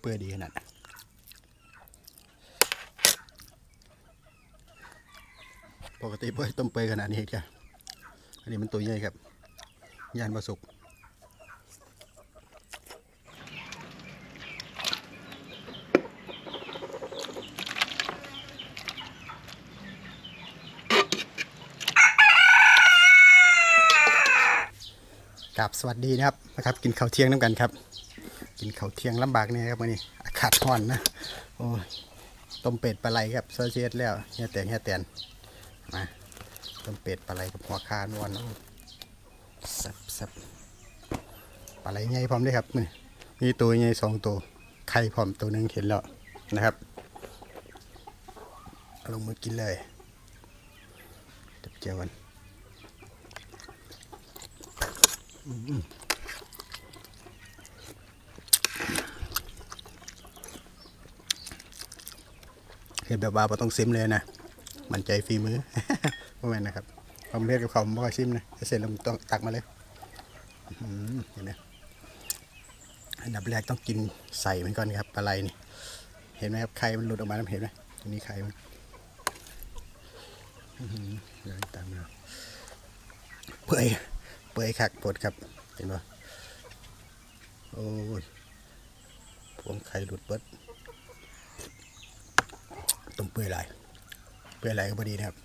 เปื่อยดีขนาดปกติเปื่อยต้มเปื่อยขนาดนี้จ้ะอันนี้มันตัวใหญ่ครับยานประสุกกับสวัสดีนะครับนะครับ กินข้าวเที่ยงน้ำกันครับ กินข้าวเที่ยงลำบากเนี่ยครับวันนี้อากาศร้อนนะโอ้ยต้มเป็ดปลาไหลครับเซอร์เซียสแล้วเฮียแตนเฮียแตนมาต้มเป็ดปลาไหลกับหัวคานวลโอ้สับสับปลาไหลใหญ่พร้อมด้วยครับนี่มีตัวใหญ่สองตัวไข่พร้อมตัวหนึ่งเห็นแล้วนะครับเอาลงมือกินเลยเดี๋ยวเจอกัน เห็นแบบว่าบ่ต้องซิมเลยนะมันใจฝีมือพวกมันนะครับความเรียกกับเขาไม่ค่อยซิมนะเสร็จแล้วต้องตักมาเลยเห็นไหมอันดับแรกต้องกินใส่มันก่อนครับปลาไหลนี่ เห็นไหมครับไข่มันหลุดออกมาแล้วเห็นไหมตรงนี้ไข่มันอื้อเดี๋ยวตามมาเปื่อยเปื่อยคักปวดครับ เห็นปะโอ้ยพวงไข่หลุดเบิด ต้มเปื่อยไหลายเปื่อยไหลายก็พอดีนะครับ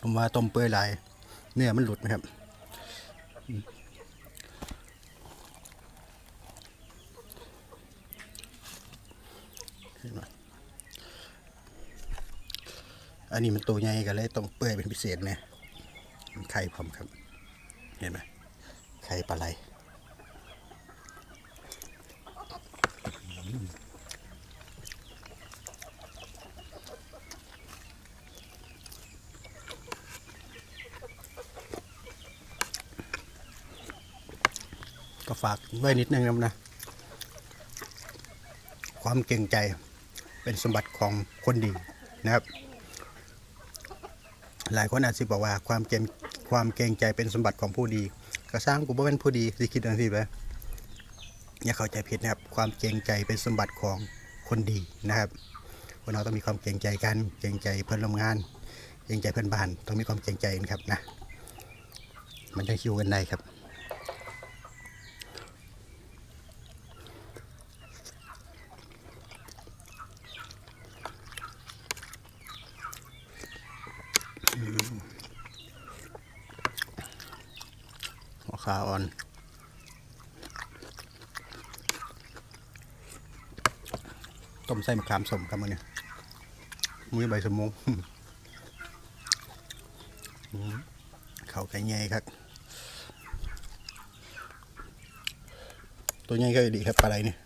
ผมว่าต้มเปื่อยไหลายเนื้อมันหลุดไหมครับอืมเห็นไหม อันนี้มันตัวใหญ่กันเลยต้องเปื่อยเป็นพิเศษเนี่ยมันไข่พร้อมครับ เห็นไหมไข่ปลาไหลก็ฝากไว้นิดนึงนะนะความเก่งใจเป็นสมบัติของคนดีนะครับ หลายคนอาจจะบอกว่าความเก่งความเก่งใจเป็นสมบัติของผู้ดี ก็สร้างกูบ่เป็นผู้ดีสิคิดอันนี้ไปอย่าเข้าใจผิดนะครับ ความเก่งใจเป็นสมบัติของคนดีนะครับคนเราต้องมีความเก่งใจกัน เก่งใจเพื่อนร่วมงาน เก่งใจเพื่อนบ้าน ต้องมีความเก่งใจกันครับนะ มันจะคิวกันได้ครับ ขาอ่อน ต้มไส้มะขามสมครับมันเนี่ยมือใบสมงอืมเขาไก่ใหญ่ครับ ตัวใหญ่ก็ดีครับปลาไหลเนี่ย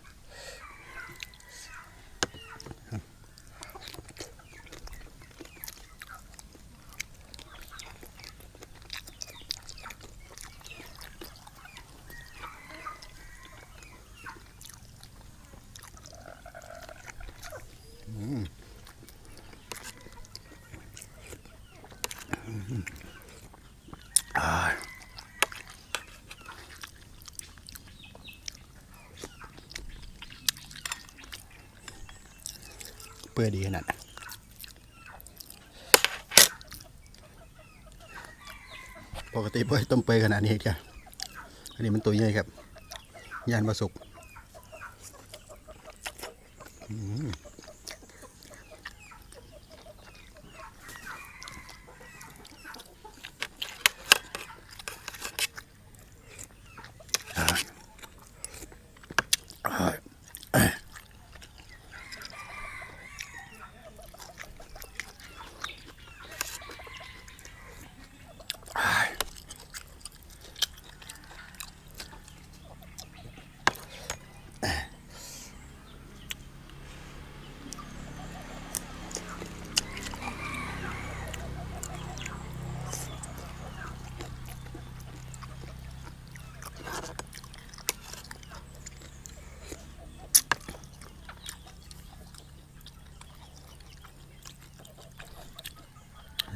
เปื่อยดีขนาดปกติเปื่อยต้มเปื่อยขนาดนี้จ้ะอันนี้มันตัวใหญ่ครับ ยานประสุกอืม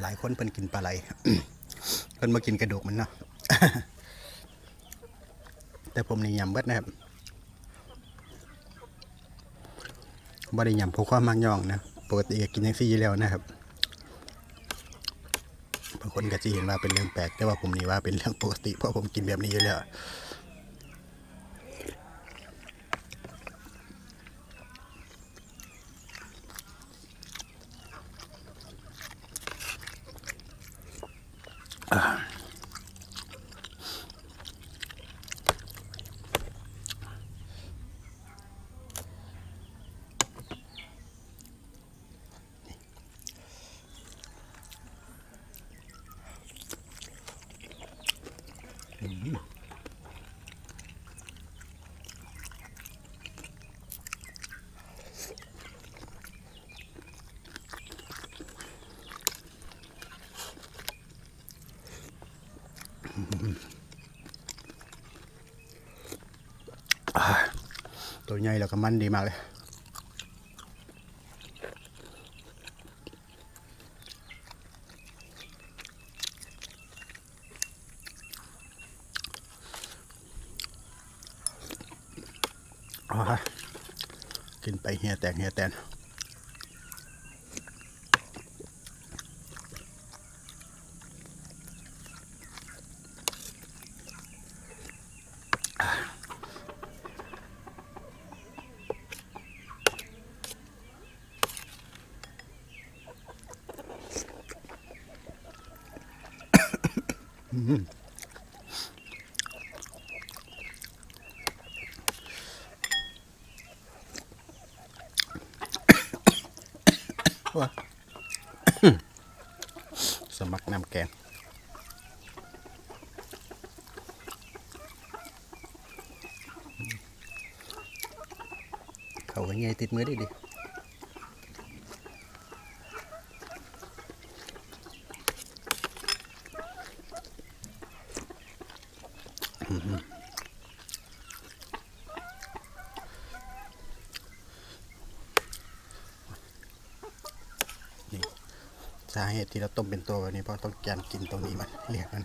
หลายคนเพิ่นกินปลาไหลเพิ่นมากินกระดูกมันเนาะแต่ผมนี่ยำเบิดนะครับบ่ได้ยำเพราะความมักย่องนะปกติก็กินจังซี่แล้วนะครับบางคนก็จะเห็นว่าเป็นเรื่องแปลกแต่ว่าผมนี่ว่าเป็นเรื่องปกติเพราะผมกินแบบนี้อยู่แล้ว ตัวใหญ่แล้วก็มันดีมากเลยอ๋อกินไปเฮียแตกเฮียแตน สมัครน้ำแกงเขาก็ไงติดมือได้ดิ สาเหตุที่เราต้มเป็นตัวแบบนี้เพราะต้องการกินตรงนี้มันเรียกมัน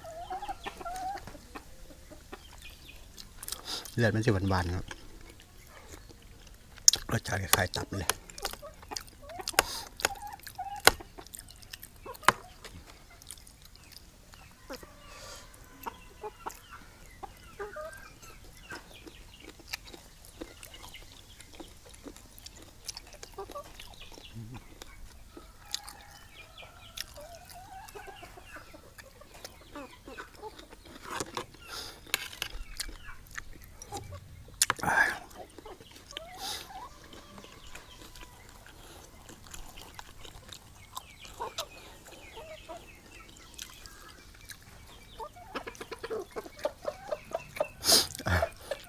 เลือดมันจะหวานๆครับรสชาติคล้ายตับเลย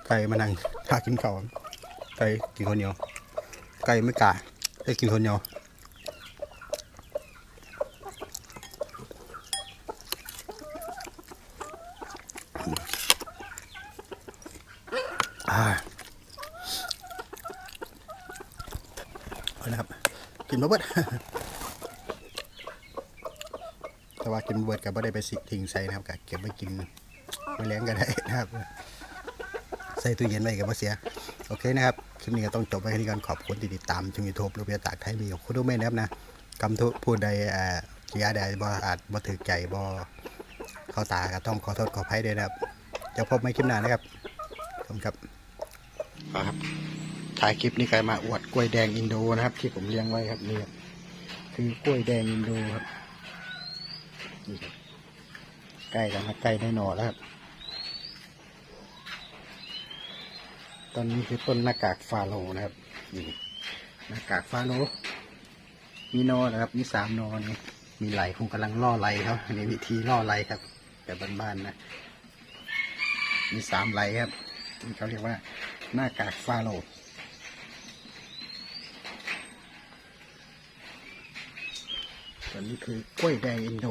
ไก่มานั่งถ้ากินข้าวไก่กินคนเดียวไก่ไม่กล้าได้กินคนเดียวอ่าเอานะครับกินมาเบิดแต่ว่ากินเบิดกับไม่ได้ไปสิทิ้งใส่นะครับก็เก็บไว้กินไม่แล้งก็ได้นะครับ ใส่ตู้เย็นไว้กับว่าเสีย โอเคนะครับ คลิปนี้ก็ต้องจบไว้แค่นี้ก่อนขอบคุณที่ติดตามช่องยูทูบรูปเบียตากไทยมีของคุณทุกเม่นะครับนะคำทุพูดใดเอ่อกิยาใดบ่อาจบ่ถือใจบ่เข้าตาก็ต้องขอโทษขออภัยด้วยนะครับจะพบไม่คลิปหน้านะครับขอบคุณครับครับถ่ายคลิปนี้ใครมาอวดกล้วยแดงอินโดนะครับ ที่ผมเลี้ยงไว้ครับนี่ครับคือกล้วยแดงอินโดครับนี่ครับใกล้แล้วใกล้ได้หน่อแล้วครับ ตอนนี้คือต้นหน้ากากฟาโลนะครับนี่หน้ากากฟาโลมีนอนะครับมีสามนอนี่มีไหลคงกำลังล่อไหลครับนนี้วิธีล่อไหลครับแบบบ้านๆนะ มีสามไหลครับนี่เขาเรียกว่าหน้ากากฟาโลส่วนนี้คือกล้วยแดงอินโด